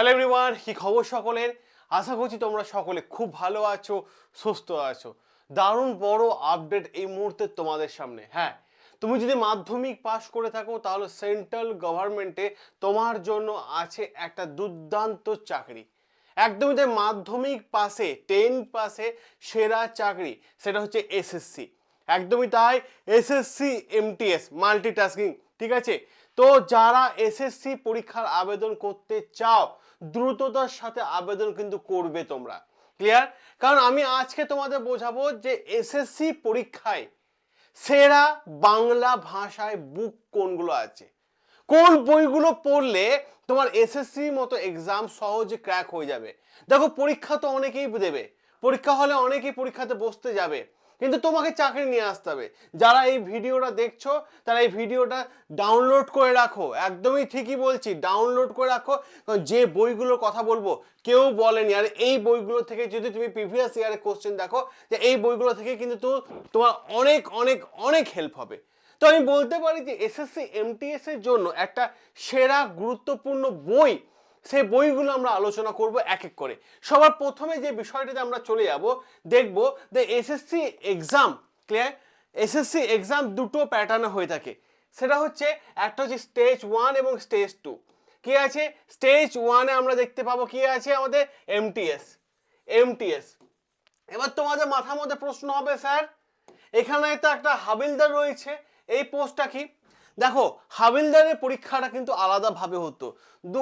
Hello everyone কি খবর সকলের? আশা করছি তোমরা সকলে খুব ভালো আছো, সুস্থ আছো। দারুণ বড় আপডেট এই মুহূর্তে তোমাদের সামনে হ্যাঁ? তুমি যদি মাধ্যমিক পাশ করে থাকো, তাহলে সেন্ট্রাল গভর্নমেন্টে তোমার জন্য আছে একটা দুর্দান্ত চাকরি। একদমই তাই মাধ্যমিক পাশে টেন পাশে সেরা চাকরি, সেটা হচ্ছে এসএসসি একদমই তাই এসএসসি এমটিএস মাল্টিটাস্কিং ঠিক আছে? তো যারা এসএসসি পরীক্ষার আবেদন করতে চাও দ্রুততার সাথে আবেদন কিন্তু করবে তোমরা। ক্লিয়ার কারণ আমি আজকে তোমাদের বোঝাবো যে এসএসসি পরীক্ষায় সেরা বাংলা ভাষায় বুক কোনগুলো আছে। কোন বইগুলো পড়লে তোমার এসএসসি মতো এক্সাম সহজে ক্র্যাক হয়ে যাবে? দেখো, পরীক্ষা তো অনেকেই দেবে। পরীক্ষা হলে অনেকেই পরীক্ষাতে বসতে যাবে। কিন্তু তোমাকে চাকরি নিয়ে আসতে হবে। যারা এই ভিডিওটা দেখছ, তারা এই ভিডিওটা ডাউনলোড করে রাখো। একদমই ঠিকই বলছি ডাউনলোড করে রাখো। কারণ যে বইগুলোর কথা বলব, কেউ বলেনি। আর এই বইগুলো থেকে যদি তুমি প্রিভিয়াস ইয়ারে কোশ্চেন দেখো, যে এই বইগুলো থেকে কিন্তু তোমার অনেক অনেক অনেক হেল্প হবে। তো আমি বলতে পারি যে এসএসসি এমটিএস এর জন্য একটা সেরা, গুরুত্বপূর্ণ বই সেই বইগুলো আমরা আলোচনা করব এক এক করে। সবার প্রথমে যে বিষয়টাতে আমরা চলে যাব, দেখব যে SSC exam clear SSC exam দুটো প্যাটার্নে হয়ে থাকে। সেটা হচ্ছে একটা হচ্ছে স্টেজ ওয়ান এবং স্টেজ টু কি আছে? স্টেজ ওয়ানে আমরা দেখতে পাবো কি আছে আমাদের? এমটিএস এমটিএস এবার তোমাদের মাথার মধ্যে প্রশ্ন হবে, স্যার। এখানে তো একটা হাবিলদার রয়েছে। এই পোস্টটা কি? দেখো, হাবিলদারের পরীক্ষাটা কিন্তু আলাদাভাবে হতো। দু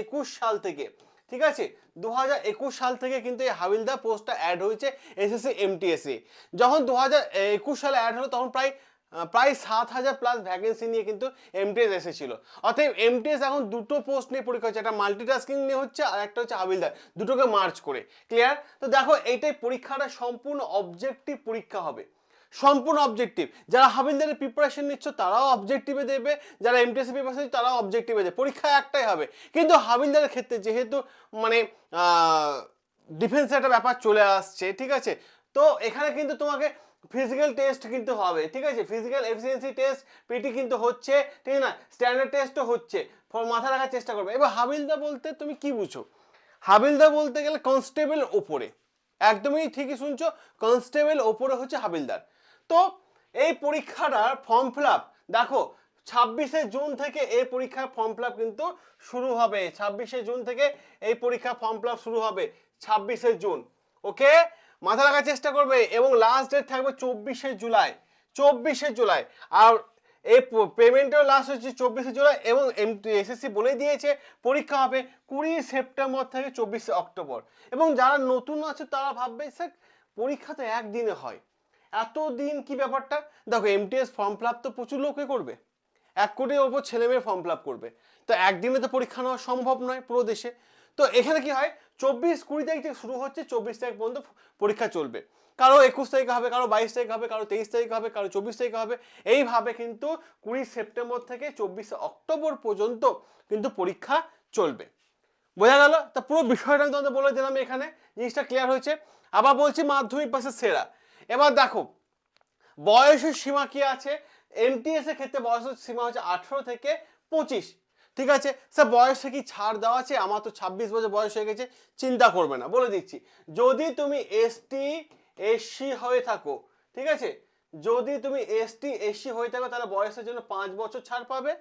একুশ সাল থেকে, ঠিক আছে? দু হাজার একুশ সাল থেকে কিন্তু এই হাবিলদার পোস্টটা অ্যাড হয়েছে এসএসসি এমটিএসএ যখন দু সালে অ্যাড হলো, তখন প্রায় প্রায় সাত হাজার প্লাস ভ্যাকেন্সি নিয়ে কিন্তু এমটিএস এসেছিল। অতএব এমটিএস এখন দুটো পোস্ট নিয়ে পরীক্ষা হচ্ছে, একটা মাল্টিটাস্কিং নিয়ে হচ্ছে আর একটা হচ্ছে হাবিলদার, দুটোকে মার্চ করে। ক্লিয়ার তো দেখো, এইটাই পরীক্ষাটা সম্পূর্ণ অবজেক্টিভ পরীক্ষা হবে। সম্পূর্ণ অবজেক্টিভ যারা হাবিলদারের প্রিপারেশন নিচ্ছ, তারাও অবজেক্টিভে দেবে। যারা এমটিএসসি প্রিপারেশন তারাও অবজেক্টিভে দেবে। পরীক্ষা একটাই হবে। কিন্তু হাবিলদারের ক্ষেত্রে যেহেতু মানে ডিফেন্সের একটা ব্যাপার চলে আসছে, ঠিক আছে? তো এখানে কিন্তু তোমাকে ফিজিক্যাল টেস্ট কিন্তু হবে, ঠিক আছে? ফিজিক্যাল এফিসিয়েন্সি টেস্ট পিটি কিন্তু হচ্ছে, ঠিক না? স্ট্যান্ডার্ড টেস্টও হচ্ছে। ফর মাথা রাখার চেষ্টা করবে। এবার হাবিলদা বলতে তুমি কি বুঝো? হাবিলদা বলতে গেলে কনস্টেবল ওপরে। একদমই ঠিকই শুনছো। কনস্টেবল ওপরে হচ্ছে হাবিলদার। তো এই পরীক্ষাটার ফর্ম ফিল আপ দেখো, ছাব্বিশে জুন থেকে এই পরীক্ষার ফর্ম ফিল আপ কিন্তু শুরু হবে। ছাব্বিশে জুন থেকে এই পরীক্ষা ফর্ম ফিল আপ শুরু হবে ছাব্বিশে জুন। ওকে? মাথা রাখার চেষ্টা করবে এবং লাস্ট ডেট থাকবে চব্বিশে জুলাই। চব্বিশে জুলাই। আর এই পেমেন্টের লাস্ট হচ্ছে চব্বিশে জুলাই এবং এম এসএসসি বলে দিয়েছে পরীক্ষা হবে কুড়ি সেপ্টেম্বর থেকে চব্বিশে অক্টোবর। এবং যারা নতুন আছে তারা ভাববে, স্যার, পরীক্ষা তো একদিনে হয়। এত দিন কি ব্যাপারটা? দেখো এমটিএস ফর্ম ফিল তো প্রচুর লোকে করবে। এক কোটির ওপর ছেলে মেয়ে ফর্ম ফিল করবে। তো একদিনে তো পরীক্ষা নেওয়া সম্ভব নয় পুরো দেশে। তো এখানে কি হয়? চব্বিশ কুড়ি তারিখ থেকে শুরু হচ্ছে, চব্বিশ তারিখ পর্যন্ত পরীক্ষা চলবে। কারও একুশ তারিখে হবে, কারও বাইশ তারিখ হবে, কারও তেইশ তারিখ হবে, কারও চব্বিশ তারিখে হবে। এইভাবে কিন্তু কুড়ি সেপ্টেম্বর থেকে চব্বিশে অক্টোবর পর্যন্ত কিন্তু পরীক্ষা চলবে। বোঝা গেল? তা পুরো বিষয়টা আমি তোমাদের বলে দিলাম এখানে। জিনিসটা ক্লিয়ার হয়েছে। আবার বলছি মাধ্যমিক পাশে সেরা। এবার দেখো, বয়সের সীমা কি আছে? এমটিএস এর ক্ষেত্রে বয়সের সীমা হচ্ছে আঠেরো থেকে পঁচিশ। ঠিক আছে? স্যার, বয়সে কি ছাড় দেওয়া আছে? আমার তো ছাব্বিশ বছর বয়স হয়ে গেছে, চিন্তা করবে না, বলে দিচ্ছি। যদি তুমি এসটি এসসি হয়ে থাকো, ঠিক আছে? যদি তুমি এসটি এসসি হয়ে থাকো, তাহলে বয়সের জন্য পাঁচ বছর ছাড় পাবে।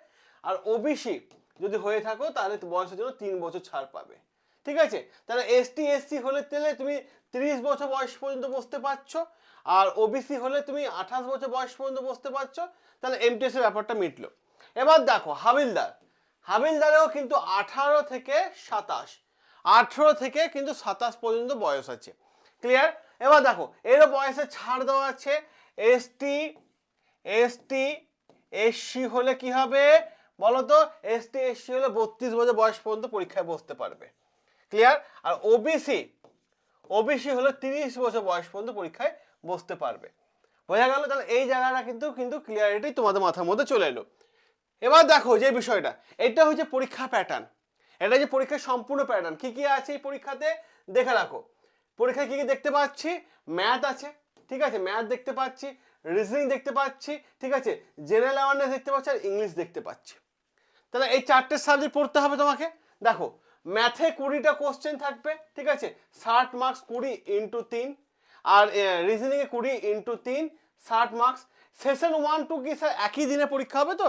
আর ওবিসি যদি হয়ে থাকো, তাহলে বয়সের জন্য তিন বছর ছাড় পাবে। ঠিক আছে? তাহলে এসটি এসসি হলে তাহলে তুমি তিরিশ বছর বয়স পর্যন্ত বসতে পারছ, আর ওবিসি হলে তুমি আঠাশ বছর বয়স পর্যন্ত বসতে পারছ, তাহলে এমটিএস এর ব্যাপারটা মিটলো। এবার দেখো, হাবিলদার। হাবিলদারেও কিন্তু আঠারো থেকে সাতাশ, আঠেরো থেকে কিন্তু সাতাশ পর্যন্ত বয়স আছে। ক্লিয়ার এবার দেখো, এরও বয়সে ছাড় দেওয়া আছে। এসটি এসটি এসসি হলে কি হবে? বলো তো এসটি এসসি হলে বত্রিশ বছর বয়স পর্যন্ত পরীক্ষায় বসতে পারবে। ক্লিয়ার আর ওবিসি ওবিসি হলো তিরিশ বছর বয়স পর্যন্ত পরীক্ষায় বসতে পারবে। বোঝা গেল? তাহলে এই জায়গাটা কিন্তু কিন্তু ক্লিয়ারিটি তোমাদের মাথার মধ্যে চলে এলো। এবার দেখো যে বিষয়টা, এটা হচ্ছে পরীক্ষা প্যাটার্ন এটা যে পরীক্ষার সম্পূর্ণ প্যাটার্ন কি কি আছে এই পরীক্ষাতে? দেখে রাখো। পরীক্ষায় কি কি দেখতে পাচ্ছি? ম্যাথ আছে, ঠিক আছে? ম্যাথ দেখতে পাচ্ছি রিজনিং দেখতে পাচ্ছি, ঠিক আছে? জেনারেল অ্যাওয়ারনেস দেখতে পাচ্ছি আর ইংলিশ দেখতে পাচ্ছি। তাহলে এই চারটে সাবজেক্ট পড়তে হবে তোমাকে। দেখো ম্যাথে কুড়িটা কোশ্চেন থাকবে, ঠিক আছে? ষাট মার্কস কুড়ি ইন্টু তিন, আর রিজনিংয়ে কুড়ি ইন্টু তিন, ষাট মার্কস সেশন ওয়ান টু কি স্যার একই দিনে পরীক্ষা হবে তো?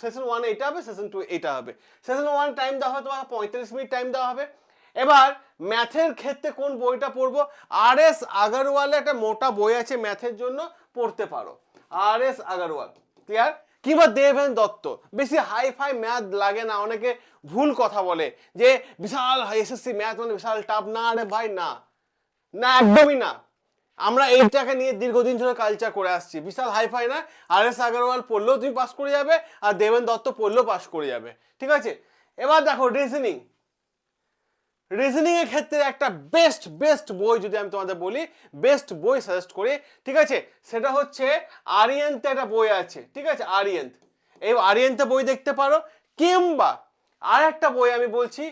সেশন ওয়ান এইটা হবে সেশন টু এইটা হবে। সেশন ওয়ান টাইম দেওয়া হবে তোমাকে পঁয়তাল্লিশ মিনিট টাইম দেওয়া হবে। এবার ম্যাথের ক্ষেত্রে কোন বইটা পড়ব? আর এস আগারওয়ালের একটা মোটা বই আছে ম্যাথের জন্য, পড়তে পারো। আর এস আগারওয়াল ক্লিয়ার কিংবা দেবেন দত্ত। বেশি হাই ফাই ম্যাথ লাগে না, অনেকে ভুল কথা বলে যে বিশাল এসএসসি ম্যাথ মানে বিশাল টাপ না আরে ভাই, না। না, একদমই না। আমরা এইটাকে নিয়ে দীর্ঘদিন ধরে কালচার করে আসছি। বিশাল হাই ফাই না আর এস আগরওয়াল পড়লেও তুমি পাস করে যাবে আর দেবেন দত্ত পড়লেও পাস করে যাবে। ঠিক আছে? এবার দেখো রিজনিং রিজনিং এর ক্ষেত্রে একটা বেস্ট বেস্ট বই যদি আমি তোমাদের বলি বেস্ট বই সাজেস্ট করি, ঠিক আছে? সেটা হচ্ছে আরিয়েন্তে একটা বই আছে, ঠিক আছে? আরিয়েন্ত এই আরিয়েন্তে বই দেখতে পারো, কিংবা আর একটা বই আমি বলছি,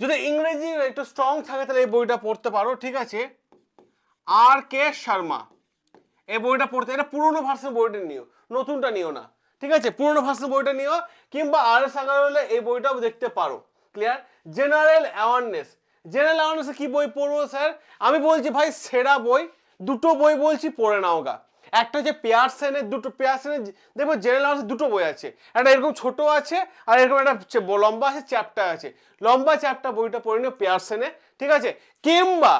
যদি ইংরেজি একটু স্ট্রং থাকে তাহলে এই বইটা পড়তে পারো, ঠিক আছে? আর কে শর্মা? এই বইটা পড়তে, এটা পুরোনো ভার্সন বইটা নিও, নতুনটা নিও না, ঠিক আছে? পুরোনো ভার্সন বইটা নিও, কিংবা আর এস এই বইটাও দেখতে পারো। ক্লিয়ার জেনারেল অ্যাওয়ারনেস জেনারেল অ্যাওয়ারনেসে কি বই পড়ব স্যার আমি বলছি, ভাই, সেরা বই, দুটো বই বলছি, পড়ে নাও গা। একটা যে পেয়ারসেনের দুটো পেয়ারসেনের দেখব জেনারেল অ্যাওয়ারনেস দুটো বই আছে। একটা এরকম ছোট আছে, আর এরকম একটা লম্বা আছে চ্যাপ্টার আছে। লম্বা চ্যাপ্টার বইটা পড়ে নিও পেয়ারসেনে ঠিক আছে? কিংবা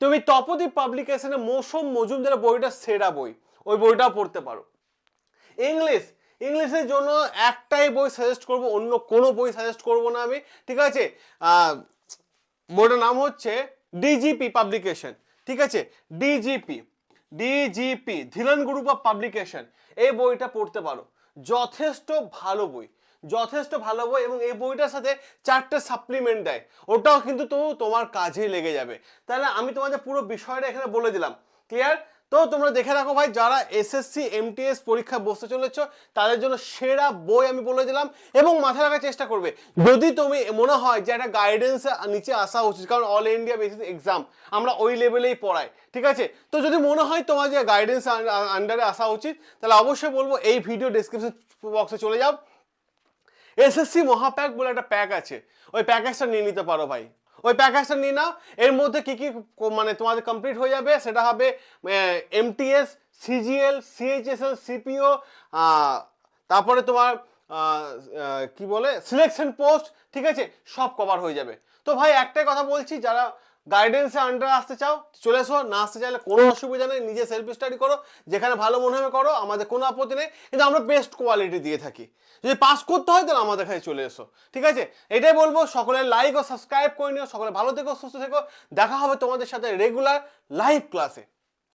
তুমি তপদীপ পাবলিকেশনে মৌসুম মজুমদারের বইটা সেরা বই, ওই বইটাও পড়তে পারো। ইংলিশ ইংলিশের জন্য একটাই বই সাজেস্ট করব, অন্য কোনো বই সাজেস্ট করব না আমি। ঠিক আছে? বইটার নাম হচ্ছে ডিজিপি পাবলিকেশন ঠিক আছে? DGP DGP Dhillon group of publication এই বইটা পড়তে পারো। যথেষ্ট ভালো বই। যথেষ্ট ভালো বই এবং এই বইটার সাথে চারটে সাপ্লিমেন্ট দেয়। ওটাও কিন্তু তো তোমার কাজে লেগে যাবে। তাহলে আমি তোমাদের পুরো বিষয়টা এখানে বলে দিলাম। ক্লিয়ার তো তোমরা দেখে রাখো ভাই, যারা এসএসসি এমটিএস পরীক্ষা বসতে চলেছ, তাদের জন্য সেরা বই আমি বলে দিলাম এবং মাথায় রাখার চেষ্টা করবে। যদি তুমি মনে হয় যে একটা গাইডেন্স নিচে আসা উচিত, কারণ অল ইন্ডিয়া বেসিস এক্সাম আমরা ওই লেভেলেই পড়াই, ঠিক আছে? তো যদি মনে হয় তোমার যে গাইডেন্স আন্ডারে আসা উচিত, তাহলে অবশ্যই বলব এই ভিডিও ডিসক্রিপশন বক্সে চলে যাও। এসএসসি মহাপ্যাক বলে একটা প্যাক আছে, ওই প্যাকেজটা নিয়ে নিতে পারো ভাই। ওই প্যাকেজটা নিয়ে নাও। এর মধ্যে কী কী মানে তোমাদের কমপ্লিট হয়ে যাবে? সেটা হবে এমটিএস সিজিএল সিএইচএসএল সিপিও তারপরে তোমার কি বলে? সিলেকশন পোস্ট ঠিক আছে? সব কভার হয়ে যাবে। তো ভাই, একটাই কথা বলছি, যারা গাইডেন্সে আন্ডার আসতে চাও, চলে এসো, না আসতে চাইলে কোনো অসুবিধা নেই, নিজে সেলফ স্টাডি করো, যেখানে ভালো মনে হবে করো, আমাদের কোনো আপত্তি নেই, কিন্তু আমরা বেস্ট কোয়ালিটি দিয়ে থাকি। যদি পাস করতে হয়, তাহলে আমাদের কাছে চলে এসো, ঠিক আছে? এটাই বলব সকলের লাইক ও সাবস্ক্রাইব করে নিও, সকলে ভালো থেকো, সুস্থ থেকো, দেখা হবে তোমাদের সাথে রেগুলার লাইভ ক্লাসে